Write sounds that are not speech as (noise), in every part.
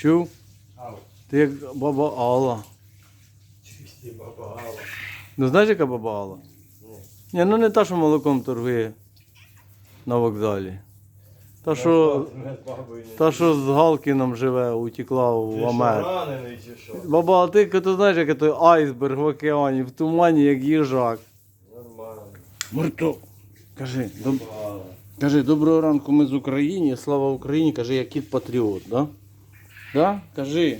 Чув? Ау. Ти як баба Алла. Чисті баба Алла. Ну знаєш, яка баба Алла? Ні. Ні, ну не та, що молоком торгує на вокзалі. Та, що, та, що з Галкіном живе, утекла Ти в що, Америку. ранений чи що? Баба, а ти ти знаєш, як той айсберг в океані, в тумані, як їжак. Нормально. Мурто. Кажи, доб... Кажи, доброго ранку, ми з України, слава Україні, кажи, я кіт патріот, да? Да? Кажи.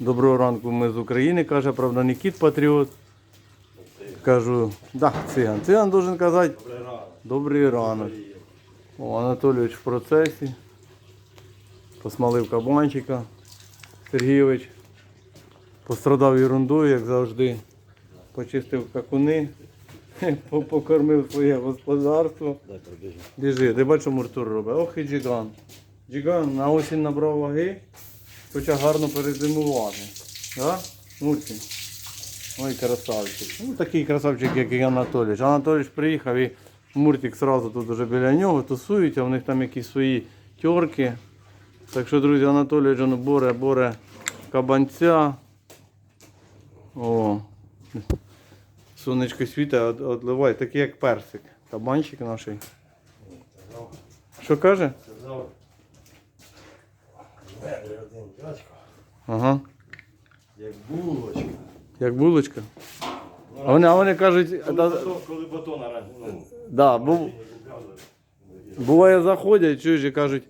Доброго ранку, ми з України, каже, правда, не кіт патріот. Кажу, да, циган. Циган должен казати добрий ранок. О, Анатолійович в процесі. Посмалив кабанчика. Сергійович пострадав ерундою, як завжди. Почистив какуни, (laughs) покормив своє господарство. Біжи, ти бачиш, що Муртур робить. Ох і джиган. Джиган на осінь набрав ваги, хоча гарно перезимувати. Да? Мурці. Ой, красавчик. Ну, такий красавчик, як і Анатолійович. Анатолійович приїхав і Муртик одразу тут уже біля нього тусують, а в них там якісь свої тьорки. Так що, друзі, Анатолійович он боре, боре кабанця. О. Сонечко світа, одливає, такий як персик. Кабанчик наш. Що каже? Сказав. Один дядько. Ага. Як булочка. Як булочка. А вони, а вони кажуть, Коли, да, батон, коли батона ну, да, бу, буває заходять, чуєш і кажуть,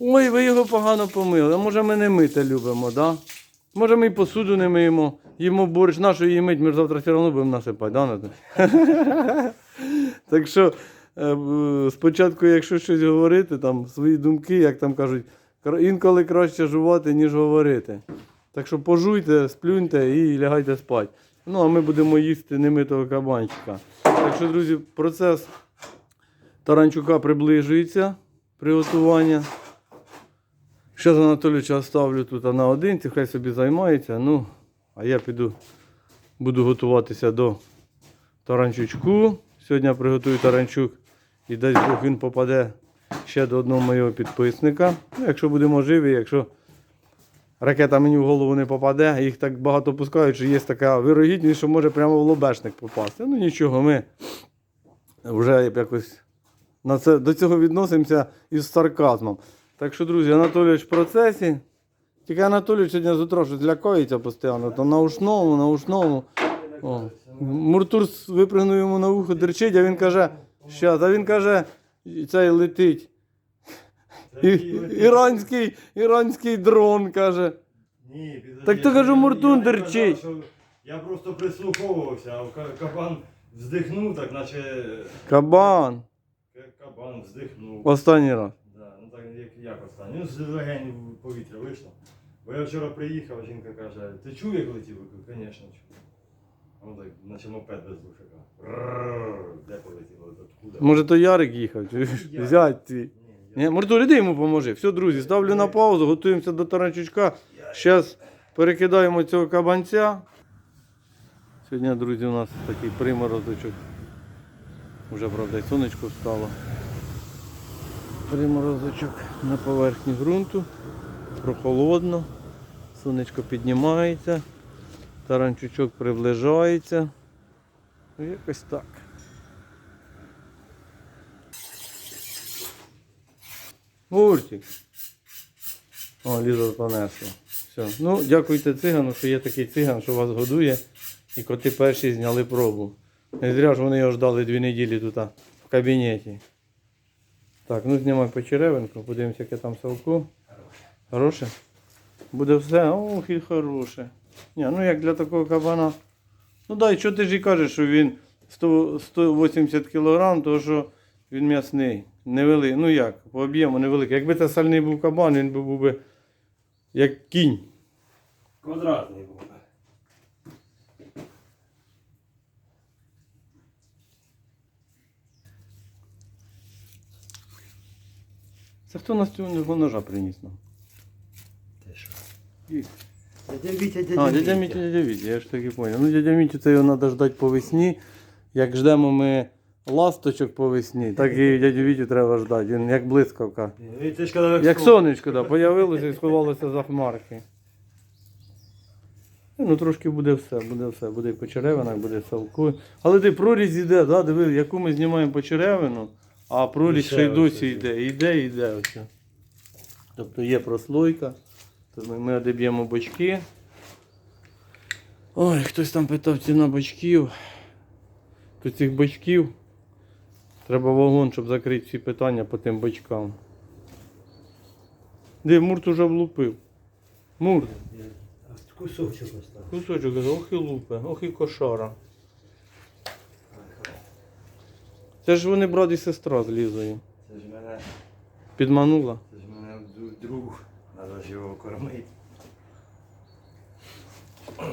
ой, ви його погано помили, а може ми не мити любимо, да? Може ми і посуду не миємо, їмо борщ, нашу її мить, ми ж завтра все одно будемо насипати, да? (laughs) Так що е, б- спочатку, якщо щось говорити, там свої думки, як там кажуть, інколи краще жувати, ніж говорити. Так що пожуйте, сплюньте і лягайте спати. Ну, а ми будемо їсти немитого кабанчика. Так що, друзі, процес таранчука приближується приготування. Зараз Анатолійовича оставлю тут на одинці, хай собі займається. Ну, а я піду, буду готуватися до таранчучку. Сьогодні приготую таранчук і десь Бог він попаде ще до одного моєго підписника. Ну, якщо будемо живі, якщо ракета мені в голову не попаде, їх так багато пускають, що є така вирогідність, що може прямо в лобешник попасти. Ну нічого, ми вже якось на це, до цього відносимося із сарказмом. Так що, друзі, Анатолійович в процесі. Тільки Анатолійович сьогодні з щось лякається постійно, то на ушному, на ушному. О. Муртур випрыгнув йому на вухо, дерчить, а він каже, щас, а він каже, цей летить. І, іранський, іранський дрон каже. Ні, підожди, Так то, я- кажу, я- Муртун я не дерчить. що Я просто прислуховувався, а ка- кабан вздихнув, так наче Кабан. кабан вздихнув. Останній раз. Да, ну так як, як останній. Ну, з легень повітря вийшло. Бо я вчора приїхав, жінка каже, ти чув, як летів? Я кажу, звісно, чув. Ну так, наче мопед без глушака. Рррр, Де полетіло? Откуда? Може, то Ярик їхав, чуєш? Ярик. (laughs) Зять твій. Ні, Ні, Муртур, іди йому поможи. Все, друзі, ставлю на паузу, готуємося до таранчучка. Зараз перекидаємо цього кабанця. Сьогодні, друзі, у нас такий приморозочок. Уже, правда, і сонечко встало. Приморозочок на поверхні ґрунту. Прохолодно. Сонечко піднімається. Таранчучок приближається. Ну, Якось так. Муртик. О, Ліза понесла. Все. Ну, дякуйте цигану, що є такий циган, що вас годує. І коти перші зняли пробу. Не зря ж вони його ждали дві неділі тут в кабінеті. Так, ну знімай почеревинку, подивимося, яке там совку. Хороше? Буде все. Ох, і хороше. Ні, ну як для такого кабана. Ну дай, що ти ж і кажеш, що він 100, 180 кг, то що він м'ясний. Невеликий. Ну як, по об'єму невеликий. Якби це сальний був кабан, він був би як кінь. Квадратний був. Це хто нас цього ножа приніс нам? Ти що? І- Дядя Вітя, А, дядя Мітя, дядя Вітя, я ж так і понял. Ну, дядя Мітю це його треба ждати по весні. Як ждемо ми ласточок по весні, так і дядю Вітю треба ждати. Він як блискавка. Ти ж Як сонечко, да, появилося і сховалося за хмарки. Ну, трошки буде все, буде все. Буде і по черевинах, буде салку. Але ти прорізь йде, да, диви, яку ми знімаємо по черевину, а прорізь ще ще й досі йде, йде, йде. Ось. Тобто є прослойка. Ми, одеб'ємо бочки. Ой, хтось там питав ціна бочків. То цих бочків. Треба вагон, щоб закрити всі питання по тим бочкам. Де Мурт уже влупив. Мурт, Кусочок остав. кусочок, ох і лупе, ох і кошара. Це ж вони брат і сестра з Лізою. Це ж мене, Підманула. це ж мене друг, ж його кормити.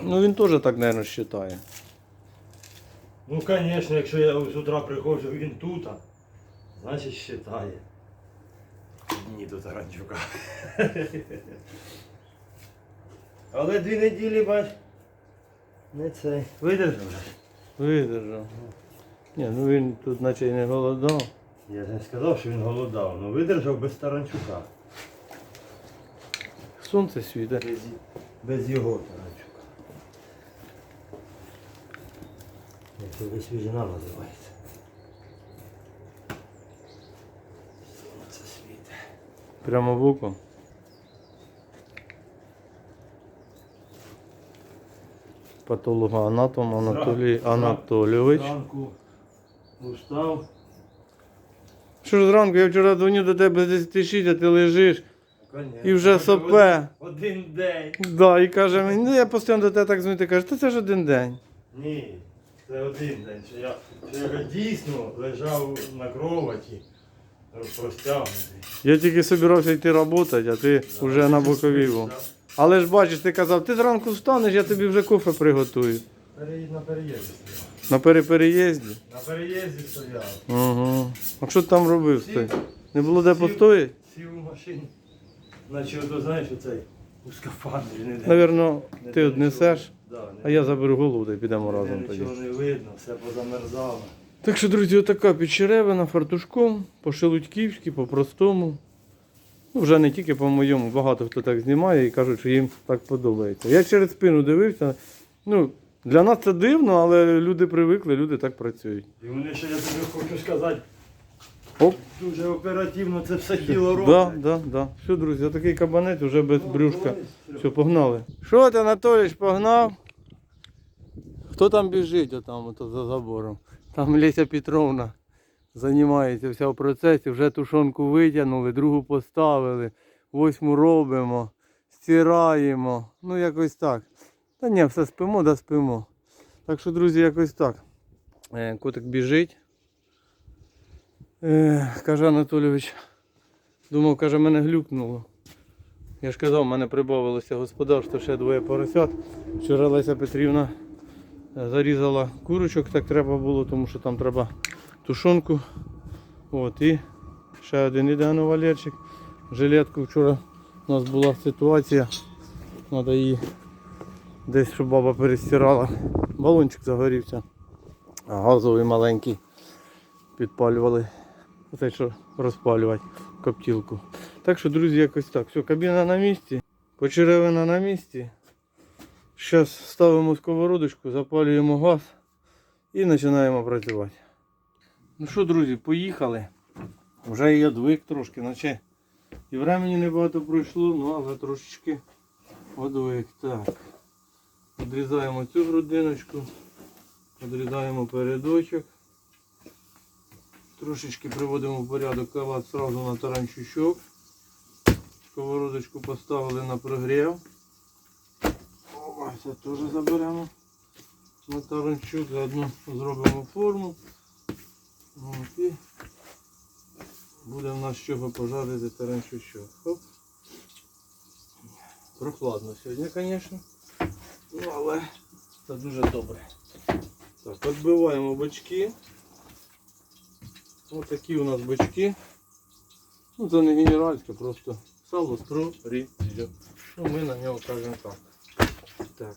Ну він теж так, мабуть, вважає. Ну, звісно, якщо я з утра приходжу, він тут, значить вважає. Дні до Таранчука. Але дві неділі, бач, не цей. Видержав. Видержав. Ні, ну він тут наче й не голодав. Я ж не сказав, що він голодав, але видержав без Таранчука. Сонце світе. Без, без його Таранчука. Як це висвіжена називається. Сонце світе. Прямо в око. Патологоанатом Анатолій Анатолійович. Зранку устав. Що ж зранку, я вчора дзвоню до тебе з 10 6, а ти лежиш. Конечно. І вже сопе. Один, день. Да, і каже мені, ну я постійно до тебе так дзвоню, ти кажеш, та це ж один день. Ні, це один день. Що я, що я дійсно лежав на кроваті, розпростягнутий. Я тільки собирався йти працювати, а ти вже на боковій був. Але ж бачиш, ти казав, ти зранку встанеш, я тобі вже кофе приготую. Переїзд на переїзді стояв. На перепереїзді. На переїзді стояв. Угу. А що ти там робив? Сів. Стой? Не було де Сів. постояти? Сів у машині. Наче ото знаєш оцей у скафандрі не Навірно, не ти однесеш, нічого- да, а я заберу голову й підемо разом тоді. Нічого не видно, все позамерзало. Так що, друзі, отака підчеревина фартушком, по-шелудьківськи, по-простому. Ну, вже не тільки по-моєму, багато хто так знімає і кажуть, що їм так подобається. Я через спину дивився. Ну, для нас це дивно, але люди привикли, люди так працюють. І вони ще, я тобі хочу сказати, Оп. дуже оперативно це все діло роблять. Да, да, да. Все, друзі, такий кабанет вже без брюшка. Все, погнали. Що ти, Анатолійович, погнав? Хто там біжить отам, ото за забором? Там Леся Петровна займається вся в процесі, вже тушонку витягнули, другу поставили, восьму робимо, стираємо. Ну якось так. Та ні, все спимо, да спимо. Так що, друзі, якось так. Е, Котик біжить. Е, каже Анатолійович, думав, каже, мене глюкнуло. Я ж казав, в мене прибавилося господарство, ще двоє поросят. Вчора Леся Петрівна е, зарізала курочок, так треба було, тому що там треба тушонку. От, і ще один іде на валерчик. Жилетку вчора у нас була ситуація. Треба її десь, щоб баба перестирала. Балончик загорівся. Газовий маленький. Підпалювали. Оце що розпалювати коптілку. Так що, друзі, якось так. Все, кабіна на місці, почеревина на місці. Зараз ставимо сковородочку, запалюємо газ і починаємо працювати. Ну що, друзі, поїхали. Вже я одвик трошки, наче і времени небагато пройшло, ну але трошечки одвик. Так. Відрізаємо цю грудиночку, відрізаємо передочок. Трошечки приводимо в порядок кават сразу на таранчучок. Сковородочку поставили на прогрів. О, це теж заберемо на таранчук. Заодно зробимо форму. От, і буде в нас чого пожарити таранчучок. Хоп. Прохладно сьогодні, звісно. Ну, але це дуже добре. Так, відбиваємо бочки. Ось такі у нас бочки. Ну це не генеральське, просто сало. Ну, ми на нього кажемо так. Так.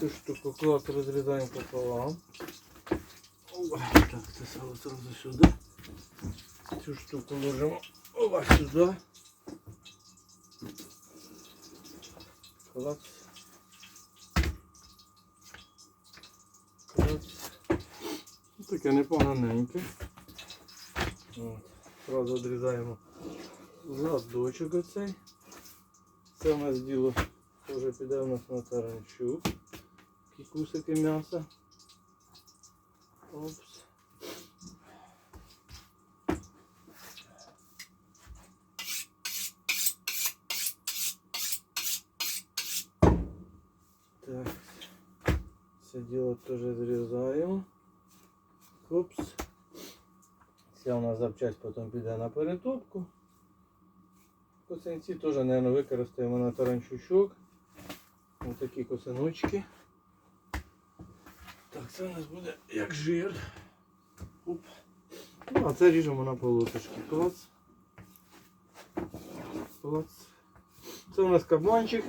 Цю штуку клад розрізаємо пополам. Так, це сало сразу сюди. Цю штуку ложимо Опа, сюди. Клац. Клац. Ну, Таке непоганеньке. От. Зразу відрізаємо задочок оцей. Це у нас діло вже піде у нас на таранчук. Такі кусики м'яса. Опс. Так. Це діло теж зрізаємо. Опс. Ця у нас запчасть потім піде на перетопку. Косинці теж, мабуть, використаємо на таранчучок. Ось такі косиночки. Так, це у нас буде як жир. Оп. Ну, а це ріжемо на полосочки. Клац. Клац. Це у нас кабанчик.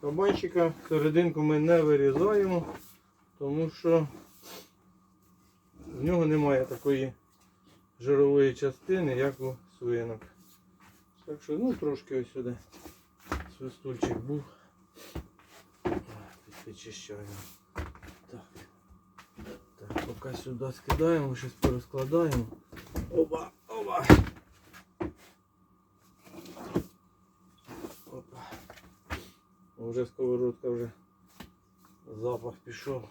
Кабанчика серединку ми не вирізаємо, тому що в нього немає такої жирової частини, як у свинок. Так що, ну трошки ось сюди свистульчик був. Підчищаємо. Так. Так, поки сюди скидаємо, щось порозкладаємо. Оба, оба. Опа. Вже сковородка вже запах пішов,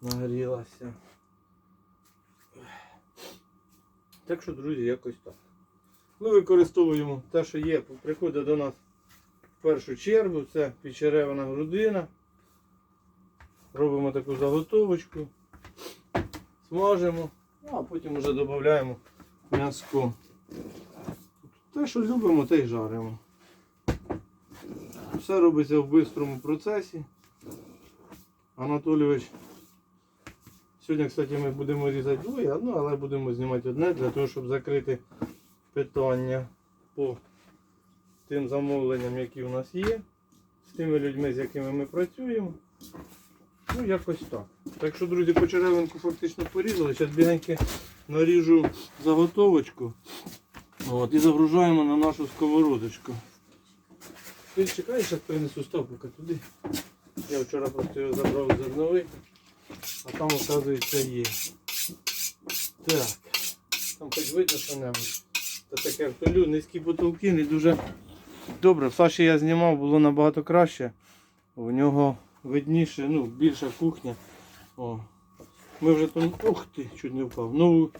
нагрілася. Так що, друзі, якось так. Ми використовуємо те, що є, приходить до нас в першу чергу, це підчеревина грудина. Робимо таку заготовочку, смажимо, ну, а потім вже додаємо м'яско. Те, що любимо, те й жаримо. Все робиться в швидкому процесі. Анатолійович. Сьогодні, кстати, ми будемо різати двоє, одну, але будемо знімати одне для того, щоб закрити питання по тим замовленням, які у нас є, з тими людьми, з якими ми працюємо. Ну, якось так. Так що, друзі, по черевинку фактично порізали. Зараз бігеньки наріжу заготовочку. От, і загружаємо на нашу сковородочку. Ти чекай, зараз принесу став поки туди. Я вчора просто його забрав зерновий, а там, оказується, є. Так. Там хоч видно що-небудь. Та таке втолю, низькі потолки, не дуже добре. В Саші я знімав, було набагато краще. У нього видніше, ну, більша кухня. О. Ми вже там. Ух ти, чуть не впав. Нову,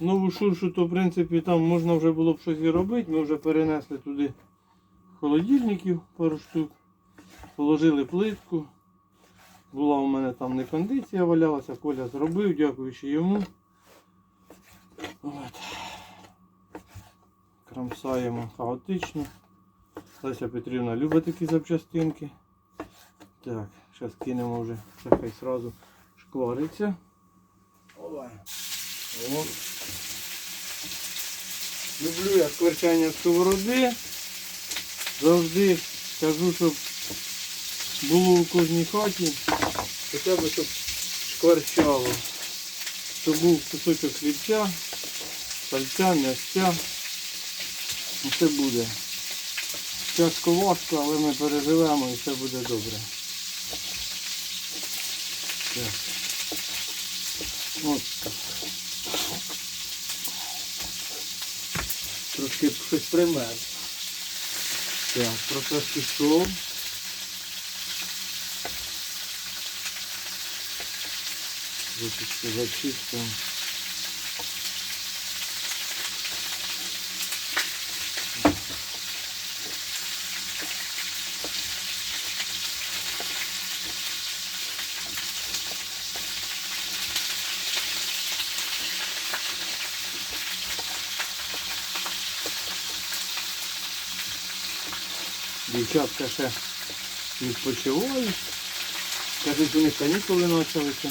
нову шуршу, то в принципі там можна вже було б щось і робити. Ми вже перенесли туди холодильників пару штук. Положили плитку. Була у мене там не кондиція валялася, Коля зробив, дякуючи йому. От. Крамсаємо хаотично. Леся Петрівна любить такі запчастинки. Так, зараз кинемо вже, це хай сразу шквариться. Ова. О. Люблю я скверчання сковороди. Завжди кажу, щоб було у кожній хаті, хоча б щоб шкварчало. Щоб був кусочок хлібця, сальця, м'ясця. І все буде. Тяжко важко, але ми переживемо і все буде добре. Так. От. Трошки щось пример. Так, процес пішов. Випічки зачистимо. Дівчатка ще відпочивають. Кажуть, у них канікули почалися.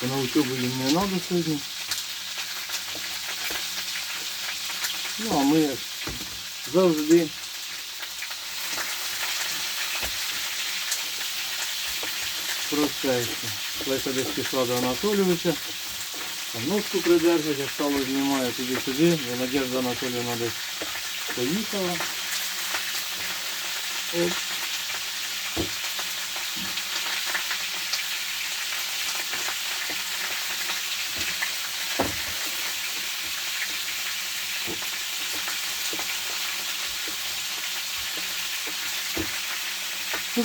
То на учебу їм не треба сьогодні. Ну а ми завжди процесі. Леся десь пішла до Анатолійовича. Ножку придержать, як стало знімає туди-сюди. І Надежда Анатолійовна десь поїхала. Оп.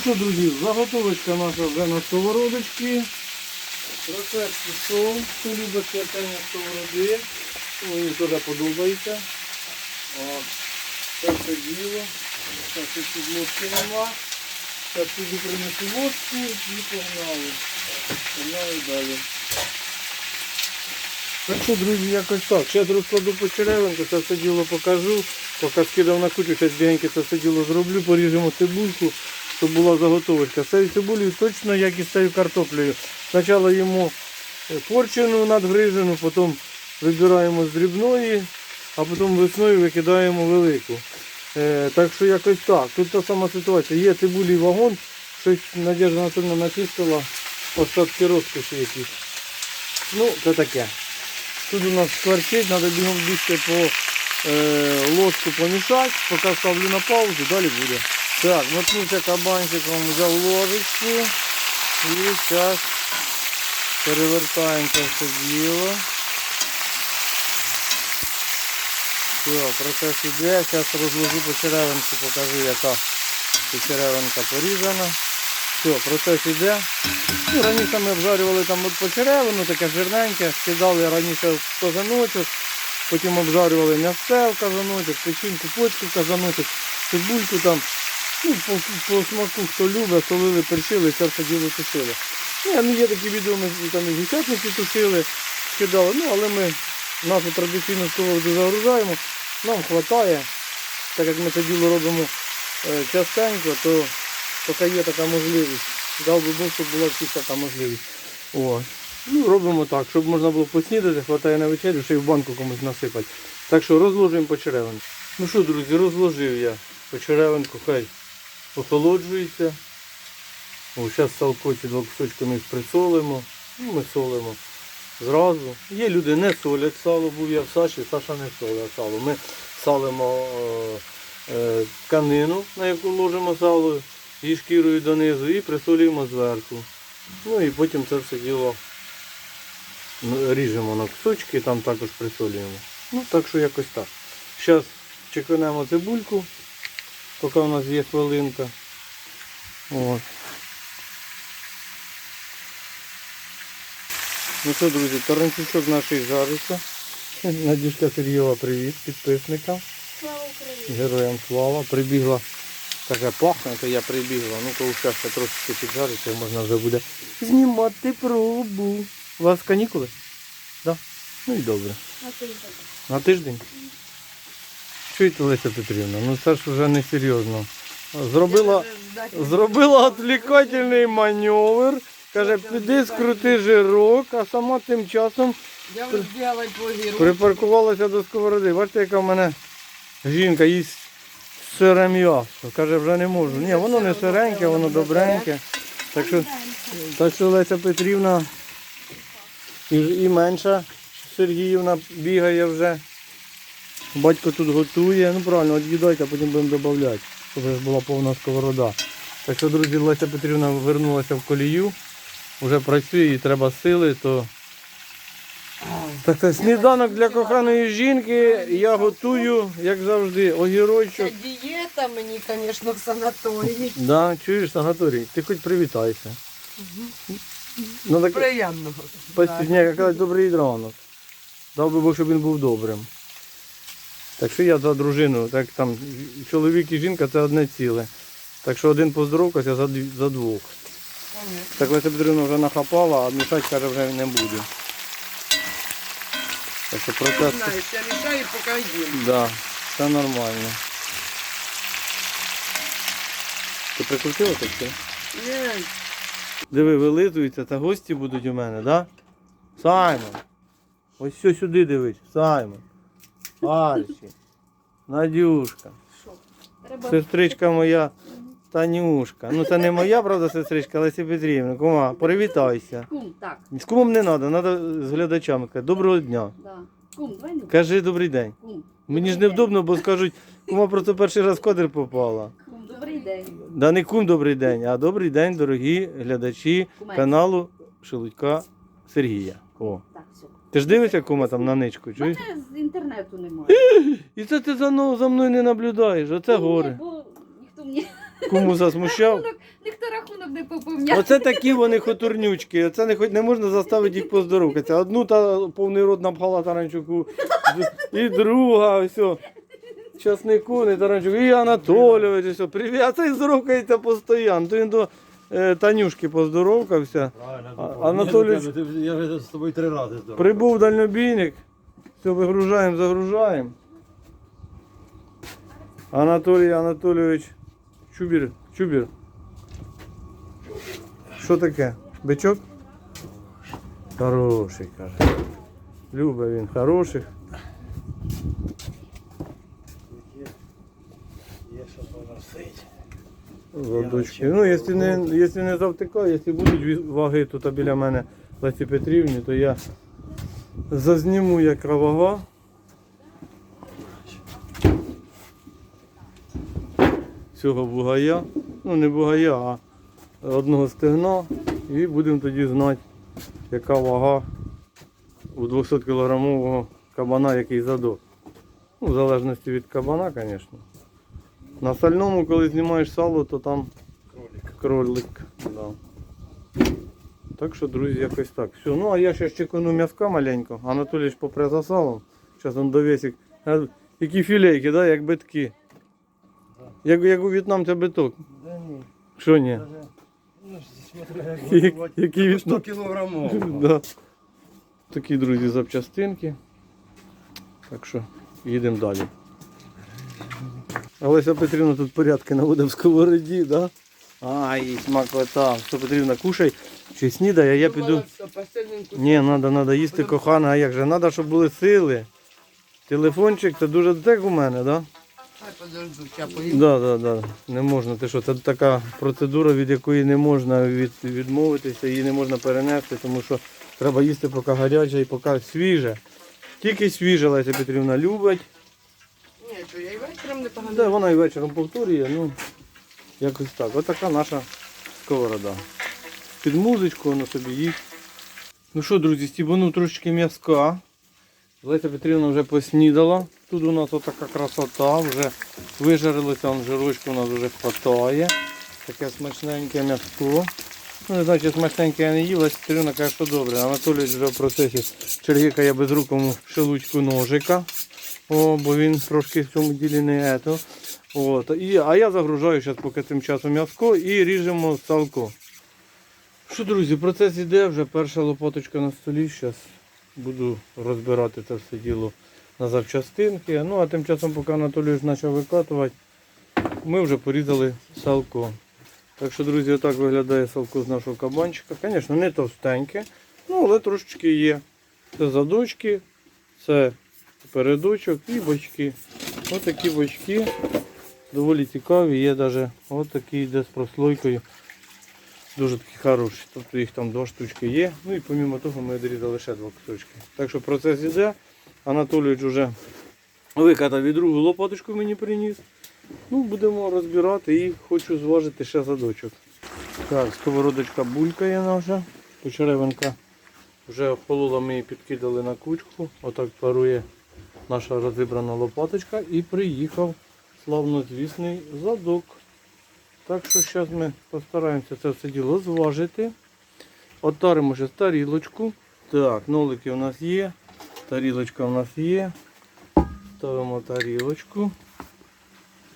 Що, друзі, заготовочка наша вже на сковородочці. Процес пішов, хто любить квартання сковороди, мені теж подобається. От. Це все діло. Так, тут тут нема. Так, туди принесу ложку і погнали. Погнали далі. Так що, друзі, якось так. Зараз розкладу по черевинку, це все діло покажу. Поки скидав на кучу, зараз бігеньки це все діло зроблю, поріжемо цибульку, щоб була заготовочка. З цією цибулею точно як і з цією картоплею. Спочатку їмо е, порчену надгрижену, потім вибираємо з дрібної, а потім весною викидаємо велику. Е, так що якось так. Тут та сама ситуація. Є цибулі вагон, щось Надежда Анатольовна начистила, остатки розкоші якісь. Ну, це таке. Тут у нас скворчить, треба бігом бігти по е, ложку помішати, поки ставлю на паузу, далі буде. Так, наткнувся кабанчиком, взяв ложечку і зараз перевертаємо це все діло. Все, процес іде, зараз розложу по черевинку, покажу, яка тут черевинка порізана. Все, процес іде. Ну, раніше ми обжарювали там по черевину, таке жирненьке, скидали раніше в казаночок, потім обжарювали м'ясце в казаночок, печінку, почку в казаночок, цибульку там. Ну, по, по смаку, хто любить, солили, перчили, це все діло тушили. Ну є такі відео, ми там і гусятники тушили, скидали, ну але ми нашу традиційну сковороду загружаємо, нам вистачає, так як ми це діло робимо е, частенько, то поки є така можливість. Дав би Бог, щоб була всіх така можливість. О. Ну, робимо так, щоб можна було поснідати, хватає на вечерю, ще й в банку комусь насипати. Так що розложуємо по черевинку. Ну що, друзі, розложив я по черевинку, хай охолоджується. Зараз салкоці два кусочки ми присолимо. Ну, ми солимо зразу. Є люди не солять сало, був я в Саші, Саша не солить сало. Ми салимо е, е, тканину, на яку ложимо сало, і шкірою донизу, і присолюємо зверху. Ну і потім це все діло ріжемо на кусочки, там також присолюємо. Ну так що якось так. Зараз чеканемо цибульку, поки у нас є хвилинка. От. Ну що, друзі, таранчучок наш жариться. Надюшка Сергієва, привіт підписникам. Слава Україні! Героям слава. Прибігла. Таке пахне, то я прибігла. Ну, коли ще трошки піджариться, можна вже буде знімати пробу. У вас канікули? Так? Да? Ну і добре. А ти як? На тиждень? Чуєте, Леся Петрівна, ну це ж вже не серйозно. Зробила, зробила відвлікательний маневр. Каже, піди скрути жирок, а сама тим часом Я вже припаркувалася до сковороди. Бачите, яка в мене жінка їсть сире м'ясо. Каже, вже не можу. Ні, воно не сиреньке, воно добреньке. Так що, так що Леся Петрівна і, і менша Сергіївна бігає вже. Батько тут готує. Ну правильно, від'їдайте, а потім будемо додавати, щоб була повна сковорода. Так що, друзі, Леся Петрівна вернулася в колію, вже працює, їй треба сили, то так, це сніданок для коханої жінки. Я готую, як завжди, огірочок. Це дієта мені, звісно, в санаторії. Да, чуєш, санаторій, ти хоч привітайся. Ну так Приємного. постійняка казати добрий ранок. Дав би Бог, щоб він був добрим. Так що я за дружину, так там чоловік і жінка це одне ціле. Так що один поздоровкався за, за двох. Так Леся Петрівна вже нахапала, а мішати каже вже не буде. Так що процес. Знаєш, я мішаю, поки їм. Да, все нормально. Ти прикрутила так все? Ні, Диви, вилизується, та гості будуть у мене, да? Саймон. Ось все сюди дивись, Саймон. Арчі. Надюшка. Сестричка моя Танюшка. Ну це не моя, правда, сестричка, Лесі Петрівна. Кума, привітайся. Кум, так, З кумом не треба, треба з глядачами. казати, Доброго дня. да. Кум, давай ну. Кажи добрий день. Кум, Мені ж невдобно, бо скажуть, кума просто перший раз в кадр попала. кум, добрий день. Да не кум добрий день, а добрий день, дорогі глядачі Кумець. каналу Шелудька Сергія. О. Так, все. Ти ж дивишся, кума там на ничку, чуєш? Мене з інтернету немає. (laughs) І це ти за, мною- за мною не наблюдаєш, оце горе. Бо ніхто мені (laughs) Куму засмущав. рахунок, ніхто рахунок не поповняв. Оце такі вони хотурнючки. Оце не, хоч- не можна заставити їх поздоровкатися. Одну та повний рот напхала таранчуку, і друга, все. Часнику, не таранчуку, і Анатолійович, все. Привіт. А цей здоровкається постійно. То він до е, Танюшки поздоровкався. Правильно, А- Анатолій- тебе- я вже з тобою три рази здоров. Прибув дальнобійник. Все, вигружаємо, загружаємо. Анатолій Анатолійович Чубір. Чубір. Що таке? Бичок? Хороший, каже. Любить він хороших. Є, є що поносить. Задочки. Ну, якщо не, якщо не завтикає, якщо будуть ваги тут біля мене Лесі Петрівні, то я зазніму яка вага. Цього бугая. Ну не бугая, а одного стегна. І будемо тоді знати, яка вага у 200 кілограмового кабана, який задок. Ну, в залежності від кабана, звісно. На сальному, коли знімаєш сало, то там Кролик. кролик. Да. Так що, друзі, якось так. Все. Ну а я ще чекану м'язка маленько. Анатолій ж попре за салом. Зараз он довесик. Які філейки, да? як битки. Як, як у в'єтнамця биток. Да ні. Що ні? Даже, ну, смотри, як Як-. Який від... 100 кілограмов. да. Такі, друзі, запчастинки. Так що їдемо далі. Олеся Петрівна тут порядки наводить в сковороді, да? Ай, смакота. Що Петрівна, кушай чи снідай, а я піду. Ні, треба, треба їсти кохана, а як же? Треба, щоб були сили. Телефончик це дуже так у мене, да? Да, да, да. Не можна. Ти що, це така процедура, від якої не можна від, відмовитися, її не можна перенести, тому що треба їсти поки гаряче і поки свіже. Тільки свіже Леся Петрівна любить. Я і вечором не погано. Да, вона і вечором повторює, ну якось так. Ось така наша сковорода. Під музичку воно собі їсть. Ну що, друзі, стібанув трошечки м'язка. Леся Петрівна вже поснідала. Тут у нас отака красота, вже вижарилися, он жирочку у нас вже хватає. Таке смачненьке м'язко. Ну, не знаю, чи смачненьке я не Леся Петрівна каже, що добре. Анатолій вже в процесі чергикає безрукому шелудьку ножика. О, бо він трошки в цьому ділі не ето. От. І, а я загружаю зараз поки тим часом м'язко і ріжемо салко. Що, друзі, процес іде, вже перша лопаточка на столі. Зараз буду розбирати це все діло на запчастинки. Ну а тим часом, поки Анатолій почав викатувати, ми вже порізали салко. Так що, друзі, отак виглядає салко з нашого кабанчика. Звісно, не товстеньке, ну але трошечки є. Це задочки, це передочок і бочки. Ось такі бочки. Доволі цікаві. Є навіть ось такий йде з прослойкою. Дуже такі хороші. Тобто їх там два штучки є. Ну і помімо того ми дорізали ще два кусочки. Так що процес іде. Анатолійович вже викатав і другу лопаточку мені приніс. Ну, будемо розбирати і хочу зважити ще задочок. Так, сковородочка булькає наша. Почеревинка вже охолола, ми її підкидали на кучку. Отак парує наша розібрана лопаточка і приїхав славнозвісний задок. Так що зараз ми постараємося це все діло зважити. Отаримо ще тарілочку. Так, нолики у нас є. Тарілочка у нас є. Ставимо тарілочку.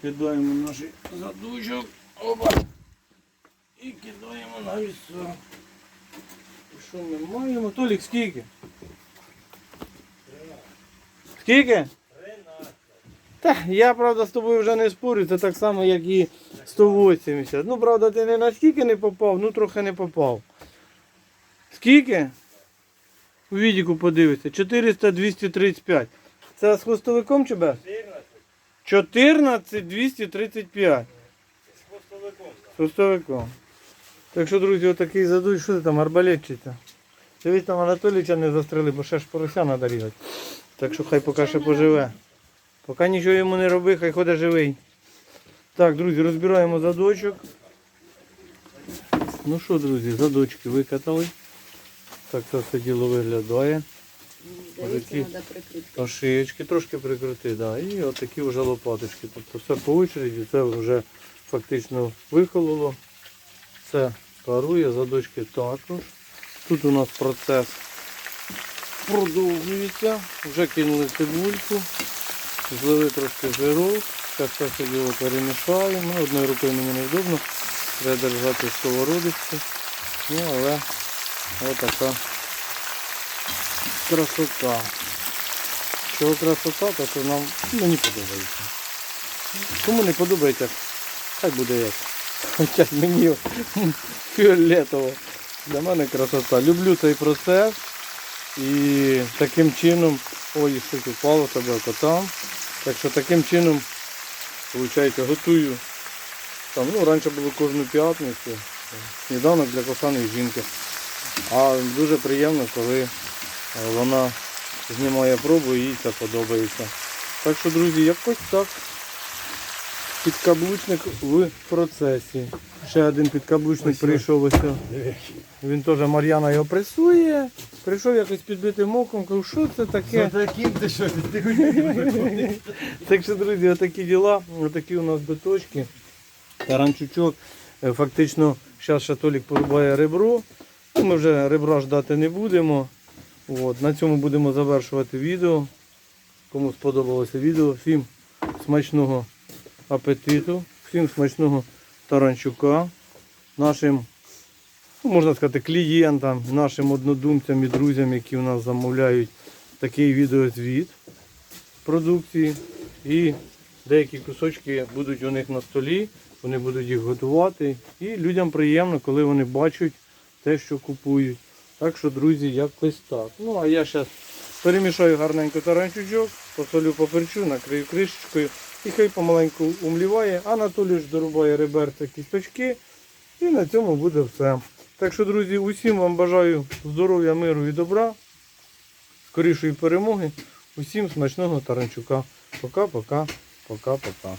Кидаємо наш задучок. Опа. І кидаємо на вісо. Що ми маємо? Толік, скільки? Скільки? Та, я, правда, з тобою вже не спорю, це так само, як і 180. Ну, правда, ти не наскільки не попав, ну трохи не попав. Скільки? У відіку подивися. 400 235. Це з хвостовиком чи без? 14 235. З хвостовиком Пустовиком. Так що, друзі, отакий задуй, що ти там, арбалет чи це? Дивись, там Анатолійча не застрели, бо ще ж порося треба різати. Так що хай поки ще поживе. Поки нічого йому не роби, хай ходить живий. Так, друзі, розбираємо задочок. Ну що, друзі, задочки викатали. Так це все діло виглядає. Отакі. прикрити. Ошиєчки трошки прикрути, да. І отакі вже лопаточки. Тобто все по очереді, це вже фактично вихололо. Це парує, задочки також. Тут у нас процес продовжується. Вже кинули цибульку, злили трошки жиру. Це все діло перемішаємо. Одною рукою мені невдобно. Треба держати сковородочку. Ну, але отака красота. Чого красота, то що нам мені подобається. Кому не подобається, хай буде як. Хоча мені (laughs) фіолетово. Для мене красота. Люблю цей процес. І таким чином, ой, щось упало тебе котам. Так що таким чином, виходить, готую. Там, ну, раніше було кожну п'ятницю. Сніданок для коханої жінки. А дуже приємно, коли е, вона знімає пробу і їй це подобається. Так що, друзі, якось так. Підкаблучник в процесі. Ще один підкаблучник Ось прийшов ось. Він теж Мар'яна його пресує. Прийшов якось підбитим оком, кажу, що це таке? Таким ти що? Так що, друзі, отакі діла, отакі у нас биточки. Таранчучок. Е, Фактично, зараз ще Толік порубає ребро. Ну, Ми вже ребра ждати не будемо. От, на цьому будемо завершувати відео. Кому сподобалося відео, всім смачного апетиту, всім смачного таранчука, нашим, ну, можна сказати, клієнтам, нашим однодумцям і друзям, які у нас замовляють такий відеозвіт продукції. І деякі кусочки будуть у них на столі, вони будуть їх готувати. І людям приємно, коли вони бачать те, що купують. Так що, друзі, якось так. Ну, а я зараз перемішаю гарненько таранчучок, посолю поперчу, накрию кришечкою і хай помаленьку умліває. Анатолій ж дорубає реберця кісточки. І на цьому буде все. Так що, друзі, усім вам бажаю здоров'я, миру і добра, скорішої перемоги. Усім смачного таранчука. Пока-пока, пока-пока.